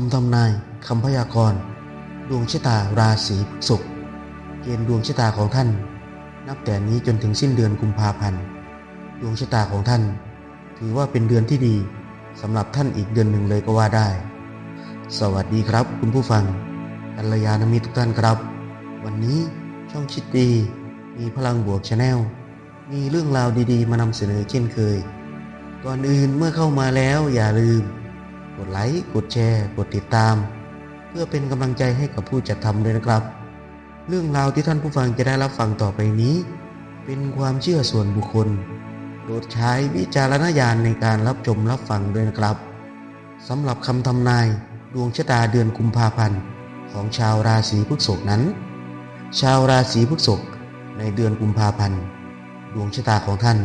คำทำนายคำพยากรณ์ดวงชะตาราศีพฤษภเกณฑ์ดวงชะตาของท่าน นับแต่นี้จนถึงสิ้นเดือนกุมภาพันธ์ดวงชะตาของท่าน ถือว่าเป็นเดือนที่ดีสำหรับท่านอีกเดือนหนึ่งเลยก็ว่าได้ สวัสดีครับ คุณผู้ฟังกัลยาณมิตรทุกท่านครับ วันนี้ช่องชิดดีมีพลังบวกชาแนลมีเรื่องราวดีๆ มานำเสนอเช่นเคย ก่อนอื่นเมื่อเข้ามาแล้วอย่าลืม กดไลค์ กดแชร์ กดติดตาม เพื่อเป็นกำลังใจให้กับผู้จัดทำด้วยนะครับ เรื่องราวที่ท่านผู้ฟังจะได้รับฟังต่อไปนี้ เป็นความเชื่อส่วนบุคคลโปรดใช้วิจารณญาณในการรับชมรับฟังด้วยนะครับสำหรับคำทำนายดวงชะตาเดือนกุมภาพันธ์ของชาวราศีพฤษภนั้น ชาวราศีพฤษภในเดือนกุมภาพันธ์ดวงชะตาของท่าน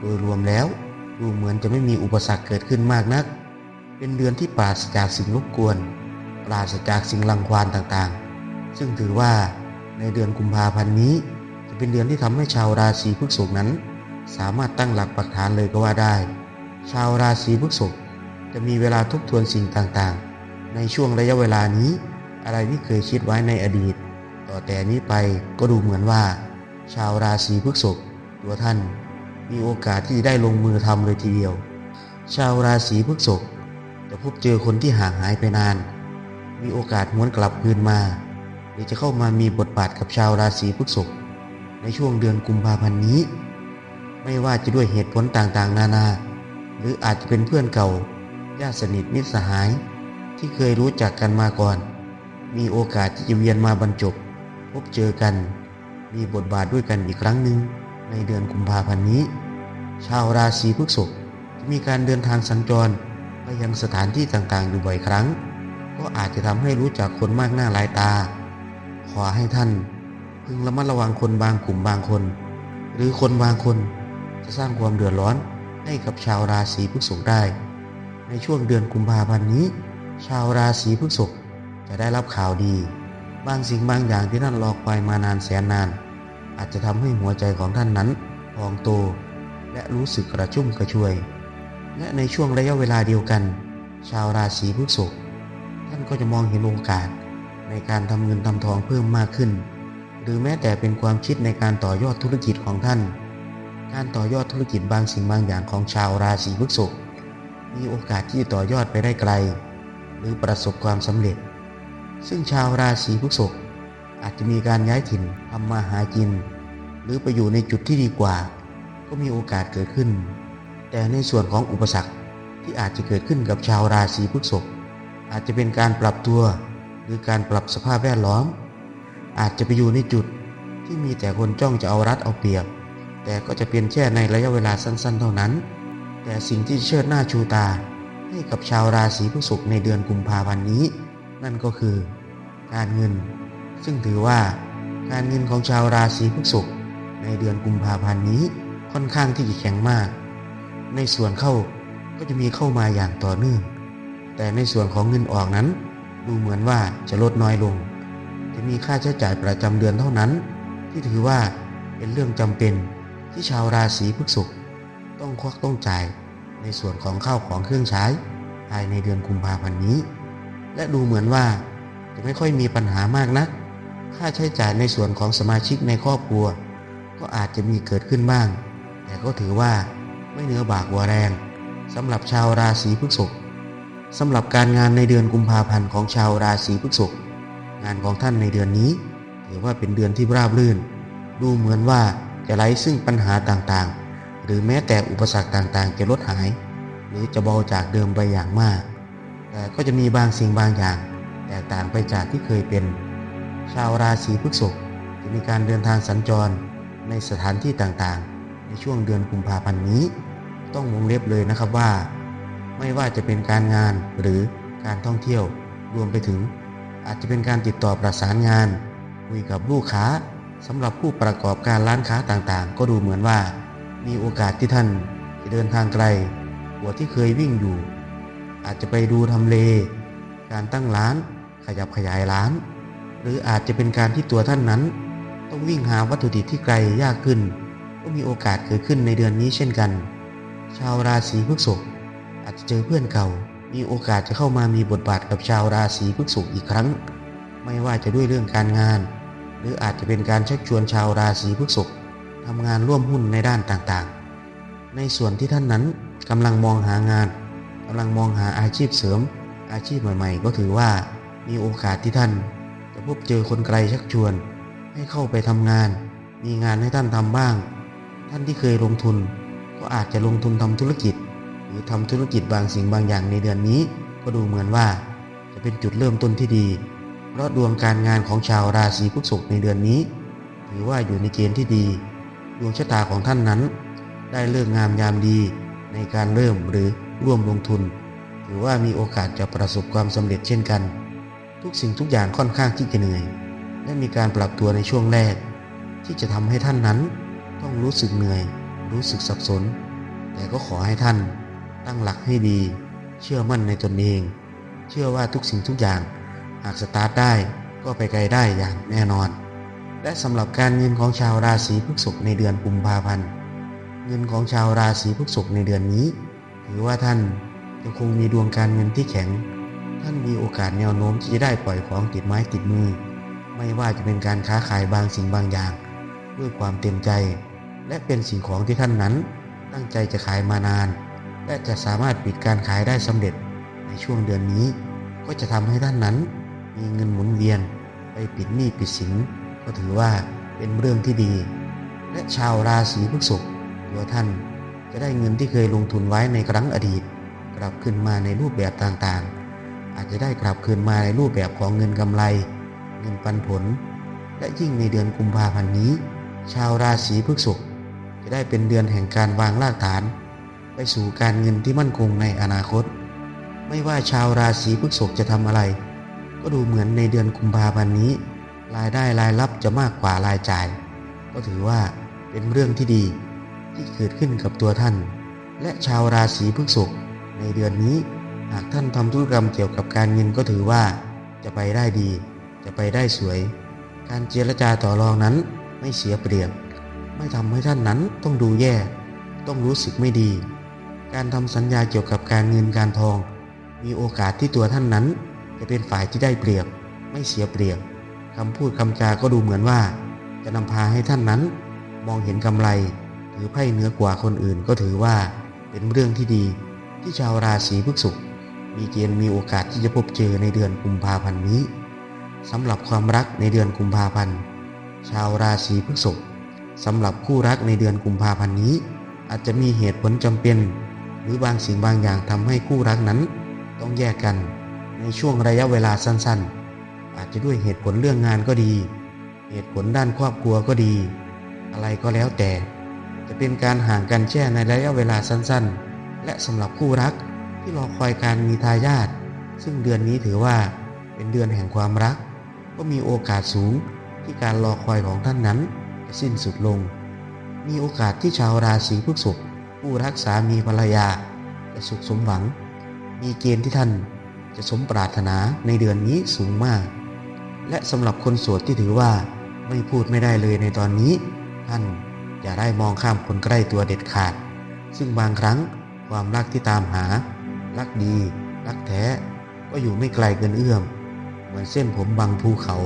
โดยรวมแล้วดูเหมือนจะไม่มีอุปสรรคเกิดขึ้นมากนัก เป็นเดือนที่ปราศจากสิ่งรบกวน ปราศจากสิ่งรังควานต่างๆ ซึ่งถือว่าในเดือนกุมภาพันธ์นี้ จะเป็นเดือนที่ทำให้ชาวราศีพฤษภนั้น สามารถตั้งหลักปักฐานเลยก็ว่าได้ ชาวราศีพฤษภจะมีเวลาทบทวนสิ่งต่างๆ ในช่วงระยะเวลานี้ อะไรที่เคยคิดไว้ในอดีต ต่อแต่นี้ไปก็ดูเหมือนว่า ชาวราศีพฤษภตัวท่าน มีโอกาสที่ได้ลงมือทำเลยทีเดียว ชาวราศีพฤษภ จะพบเจอคนที่ห่างหายไปนาน มีโอกาสหวนกลับคืนมา หรือจะเข้ามามีบทบาทกับชาวราศีพฤษภในช่วงเดือนกุมภาพันธ์นี้ ไม่ว่าจะด้วยเหตุผลต่างๆ นานา หรืออาจจะเป็นเพื่อนเก่าญาติสนิทมิตรสหายที่เคยรู้จักกันมาก่อน มีโอกาสที่จะเวียนมาบรรจบ พบเจอกัน มีบทบาทด้วยกันอีกครั้งหนึ่งในเดือนกุมภาพันธ์นี้ ชาวราศีพฤษภจะมีการเดินทางสัญจร ไปยังสถานที่ต่างๆอยู่บ่อยครั้ง ก็อาจจะทำให้รู้จักคนมากหน้าหลายตา ขอให้ท่าน พึงระมัดระวังคนบางกลุ่มบางคน หรือคนบางคนจะสร้างความเดือดร้อนให้กับชาวราศีพฤษภได้ ในช่วงเดือนกุมภาพันธ์นี้ ชาวราศีพฤษภจะได้รับข่าวดี บางสิ่งบางอย่างที่ท่านรอคอยมานานแสนนาน อาจจะทำให้หัวใจของท่านนั้นพองโต และรู้สึกกระชุ่มกระชวย และในช่วงระยะเวลาเดียวกัน ชาวราศีพฤษภท่านก็จะมองเห็นโอกาสในการทำเงินทำทองเพิ่มมากขึ้น หรือแม้แต่เป็นความคิดในการต่อยอดธุรกิจของท่าน การต่อยอดธุรกิจบางสิ่งบางอย่างของชาวราศีพฤษภมีโอกาสที่จะต่อยอดไปได้ไกล หรือประสบความสำเร็จ ซึ่งชาวราศีพฤษภอาจจะมีการย้ายถิ่นทำมาหากิน หรือไปอยู่ในจุดที่ดีกว่า ก็มีโอกาสเกิดขึ้น แต่ในส่วนของอุปสรรคที่อาจจะเกิดขึ้นกับชาวราศีพฤษภอาจจะเป็นการปรับตัว หรือการปรับสภาพแวดล้อม อาจจะไปอยู่ในจุดที่มีแต่คนจ้องจะเอารัดเอาเปรียบ แต่ก็จะเป็นแค่ในระยะเวลาสั้นๆ เท่านั้น แต่สิ่งที่เชิดหน้าชูตาให้กับชาวราศีพฤษภในเดือนกุมภาพันธ์นี้ นั่นก็คือ การเงิน ซึ่งถือว่าการเงินของชาวราศีพฤษภในเดือนกุมภาพันธ์นี้ค่อนข้างที่จะแข็งมาก ในส่วนเข้าก็จะมีเข้ามาอย่างต่อเนื่อง แต่ในส่วนของเงินออกนั้น ดูเหมือนว่าจะลดน้อยลง จะมีค่าใช้จ่ายประจำเดือนเท่านั้น ที่ถือว่าเป็นเรื่องจำเป็นที่ชาวราศีพฤษภต้องควักต้องจ่ายในส่วนของข้าวของเครื่องใช้ ภายในเดือนกุมภาพันธ์นี้ และดูเหมือนว่าจะไม่ค่อยมีปัญหามากนัก ค่าใช้จ่ายในส่วนของสมาชิกในครอบครัว ก็อาจจะมีเกิดขึ้นบ้าง แต่ก็ถือว่า ไม่เหนือบากวัวแรงสำหรับชาวราศีพฤษภสำหรับการงานในเดือนกุมภาพันธ์ของชาวราศีพฤษภงานของท่านในเดือนนี้ถือว่าเป็นเดือนที่ราบรื่น ดูเหมือนว่าจะไร้ซึ่งปัญหาต่างๆ หรือแม้แต่อุปสรรคต่างๆ จะลดหาย หรือจะเบาจากเดิมไปอย่างมาก แต่ก็จะมีบางสิ่งบางอย่าง แตกต่างไปจากที่เคยเป็น ชาวราศีพฤษภจะมีการเดินทางสัญจรในสถานที่ต่างๆ ช่วงเดือนกุมภาพันธ์นี้ ต้องวงเล็บเลยนะครับว่า ไม่ว่าจะเป็นการงานหรือการท่องเที่ยวรวมไปถึง อาจจะเป็นการติดต่อประสานงาน คุยกับลูกค้าสำหรับผู้ประกอบการร้านค้าต่างๆ ก็ดูเหมือนว่า มีโอกาสที่ท่านจะเดินทางไกลกว่าที่เคยวิ่งอยู่ อาจจะไปดูทำเล การตั้งร้าน ขยับขยายร้าน หรืออาจจะเป็นการที่ตัวท่านนั้น ต้องวิ่งหาวัตถุดิบที่ไกลยากขึ้น ก็มีโอกาสเกิดขึ้นในเดือนนี้เช่นกัน ชาวราศีพฤษภอาจจะเจอเพื่อนเก่า มีโอกาสจะเข้ามามีบทบาทกับชาวราศีพฤษภอีกครั้ง ไม่ว่าจะด้วยเรื่องการงาน หรืออาจจะเป็นการชักชวนชาวราศีพฤษภทำงานร่วมหุ้นในด้านต่างๆ ในส่วนที่ท่านนั้นกำลังมองหางานกำลังมองหาอาชีพเสริม อาชีพใหม่ ๆ ก็ถือว่ามีโอกาสที่ท่าน จะพบเจอคนไกลชักชวน ให้เข้าไปทำงาน มีงานให้ท่านทำบ้าง ท่านที่เคยลงทุน ก็อาจจะลงทุนทำธุรกิจ หรือทำธุรกิจบางสิ่งบางอย่างในเดือนนี้ ก็ดูเหมือนว่า จะเป็นจุดเริ่มต้นที่ดี เพราะดวงการงานของชาวราศีพฤษภในเดือนนี้ ถือว่าอยู่ในเกณฑ์ที่ดี ดวงชะตาของท่านนั้น ได้เลิกงามยามดีในการเริ่มหรือร่วมลงทุน ถือว่ามีโอกาสจะประสบความสำเร็จเช่นกัน ทุกสิ่งทุกอย่างค่อนข้างที่จะเหนื่อย และมีการปรับตัวในช่วงแรก ที่จะทำให้ท่านนั้น ต้องรู้สึกเหนื่อย รู้สึกสับสน แต่ก็ขอให้ท่านตั้งหลักให้ดี เชื่อมั่นในตนเอง เชื่อว่าทุกสิ่งทุกอย่าง หากสตาร์ทได้ก็ไปไกลได้อย่างแน่นอน และสำหรับการเงินของชาวราศีพฤษภในเดือนกุมภาพันธ์เงินของชาวราศีพฤษภในเดือนนี้ ถือว่าท่านยังคงมีดวงการเงินที่แข็ง ท่านมีโอกาสแนวโน้มที่จะได้ปล่อยของติดไม้ติดมือ ไม่ว่าจะเป็นการค้าขายบางสิ่งบางอย่าง ด้วยความเต็มใจ และเป็นสิ่งของที่ท่านนั้นตั้งใจจะขายมานาน และจะสามารถปิดการขายได้สำเร็จในช่วงเดือนนี้ ก็จะทำให้ท่านนั้น มีเงินหมุนเวียนไปปิดหนี้ปิดสินก็ถือว่าเป็นเรื่องที่ดี และชาวราศีพฤษภตัวท่านจะได้เงินที่เคยลงทุนไว้ในครั้งอดีต กลับคืนมาในรูปแบบต่างๆ อาจจะได้กลับคืนมาในรูปแบบของเงินกำไร เงินปันผล และยิ่งในเดือนกุมภาพันธ์นี้ ชาวราศีพฤษภ จะได้เป็นเดือนแห่งการวางรากฐาน ไปสู่การเงินที่มั่นคงในอนาคต ไม่ว่าชาวราศีพฤษภจะทำอะไร ก็ดูเหมือนในเดือนกุมภาพันธ์นี้ รายได้รายรับจะมากกว่ารายจ่าย ก็ถือว่าเป็นเรื่องที่ดีที่เกิดขึ้นกับตัวท่าน และชาวราศีพฤษภในเดือนนี้ หากท่านทำธุรกรรมเกี่ยวกับการเงินก็ถือว่า จะไปได้ดี จะไปได้สวย การเจรจาต่อรองนั้นไม่เสียเปรียบ ไม่ทำให้ท่านนั้นต้องดูแย่ ต้องรู้สึกไม่ดี การทำสัญญาเกี่ยวกับการเงินการทอง มีโอกาสที่ตัวท่านนั้น จะเป็นฝ่ายที่ได้เปรียบ ไม่เสียเปรียบคำพูดคำจาก็ดูเหมือนว่า จะนำพาให้ท่านนั้น มองเห็นกำไรหรือไพ่เหนือกว่าคนอื่นก็ถือว่าเป็นเรื่องที่ดีที่ชาวราศีพฤษภมีเกณฑ์มีโอกาสที่จะพบเจอในเดือนกุมภาพันธ์นี้สำหรับความรักในเดือนกุมภาพันธ์ ชาวราศีพฤษภ สำหรับคู่รักในเดือนกุมภาพันธ์นี้ อาจจะมีเหตุผลจำเป็น หรือบางสิ่งบางอย่างทำให้คู่รักนั้น ต้องแยกกันในช่วงระยะเวลาสั้นๆ อาจจะด้วยเหตุผลเรื่องงานก็ดี เหตุผลด้านครอบครัวก็ดี อะไรก็แล้วแต่ จะเป็นการห่างกันแช่ในระยะเวลาสั้นๆ และสำหรับคู่รักที่รอคอยการมีทายาทซึ่งเดือนนี้ถือว่าเป็นเดือนแห่งความรัก ก็มีโอกาสสูงที่การรอคอยของท่านนั้น สิ้นสุดลง มีโอกาสที่ชาวราศีพฤษภผู้รักสามีภรรยา จะสุขสมหวัง มีเกณฑ์ที่ท่านจะสมปรารถนาในเดือนนี้สูงมาก และสำหรับคนโสดที่ถือว่าไม่พูดไม่ได้เลยในตอนนี้ ท่านอย่าได้มองข้ามคนใกล้ตัวเด็ดขาด ซึ่งบางครั้งความรักที่ตามหา รักดี รักแท้ ก็อยู่ไม่ไกลเกินเอื้อม เหมือนเส้นผมบางภูเขา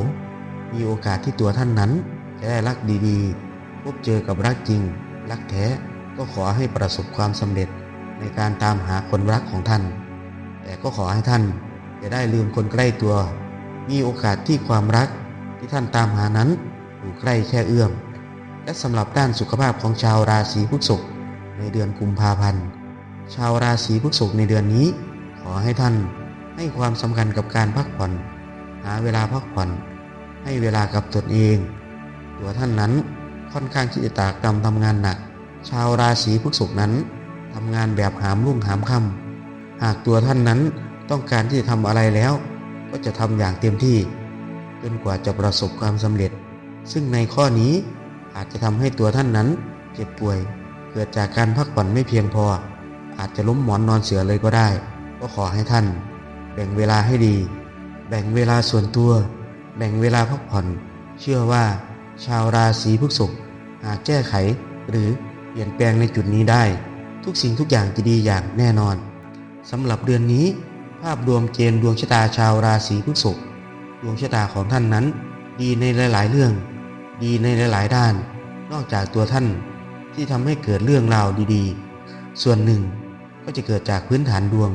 มีโอกาสที่ตัวท่านนั้น จะได้รักดีๆ พบเจอกับรักจริง รักแท้ก็ขอให้ประสบความสำเร็จในการตามหาคนรักของท่าน แต่ก็ขอให้ท่านอย่าได้ลืมคนใกล้ตัว มีโอกาสที่ความรักที่ท่านตามหานั้นอยู่ใกล้แค่เอื้อม และสำหรับด้านสุขภาพของชาวราศีพฤษภในเดือนกุมภาพันธ์ ชาวราศีพฤษภในเดือนนี้ ขอให้ท่านให้ความสำคัญกับการพักผ่อน หาเวลาพักผ่อน ให้เวลากับตนเอง ตัวท่านนั้นค่อนข้างที่จะตากตำทำงานหนัก ชาวราศีพฤษภนั้นทำงานแบบหามรุ่งหามค่ำหากตัวท่านนั้นต้องการที่จะทำอะไรแล้ว ก็จะทำอย่างเต็มที่ จนกว่าจะประสบความสำเร็จ ซึ่งในข้อนี้อาจจะทำให้ตัวท่านนั้นเจ็บป่วย เกิดจากการพักผ่อนไม่เพียงพอ อาจจะล้มหมอนนอนเสือเลยก็ได้ ก็ขอให้ท่าน แบ่งเวลาให้ดี แบ่งเวลาส่วนตัว แบ่งเวลาพักผ่อน เชื่อว่า ชาวราศีพฤษภหากแก้ไขหรือเปลี่ยนแปลงในจุดนี้ได้ ทุกสิ่งทุกอย่างจะดีอย่างแน่นอนสำหรับเดือนนี้ ภาพรวมเกณฑ์ดวงชะตาชาวราศีพฤษภดวงชะตาของท่านนั้น ดีในหลาย ๆ เรื่อง ดีในหลาย ๆ ด้าน นอกจากตัวท่านที่ทำให้เกิดเรื่องราวดีๆ ส่วนหนึ่งก็จะเกิดจากพื้นฐานดวง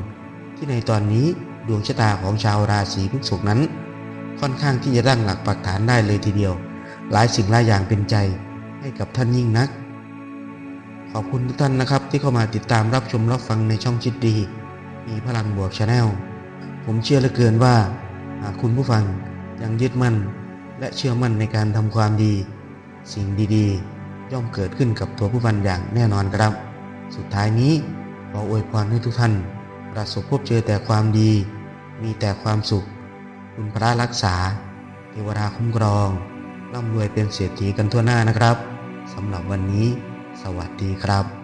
ที่ในตอนนี้ดวงชะตาของชาวราศีพฤษภนั้น ค่อนข้างที่จะตั้งหลักปักฐานได้เลยทีเดียว หลายสิ่งหลายอย่างเป็นใจให้กับท่านยิ่งนัก ขอบคุณทุกท่านนะครับ ที่เข้ามาติดตามรับชมรับฟังในช่องชิดดี มีพลังบวกชาแนลผมเชื่อเหลือเกินว่าหากคุณผู้ฟังยังยึดมั่น และเชื่อมั่นในการทำความดี สิ่งดีๆ ย่อมเกิดขึ้นกับตัวผู้ฟังอย่างแน่นอนครับ สุดท้ายนี้ขออวยพรให้ทุกท่าน ประสบพบเจอแต่ความดี มีแต่ความสุข คุณพระรักษา เทวดาคุ้มครอง ร่ำรวยเป็นเศรษฐีกันทั่วหน้านะครับสำหรับวันนี้ สวัสดีครับ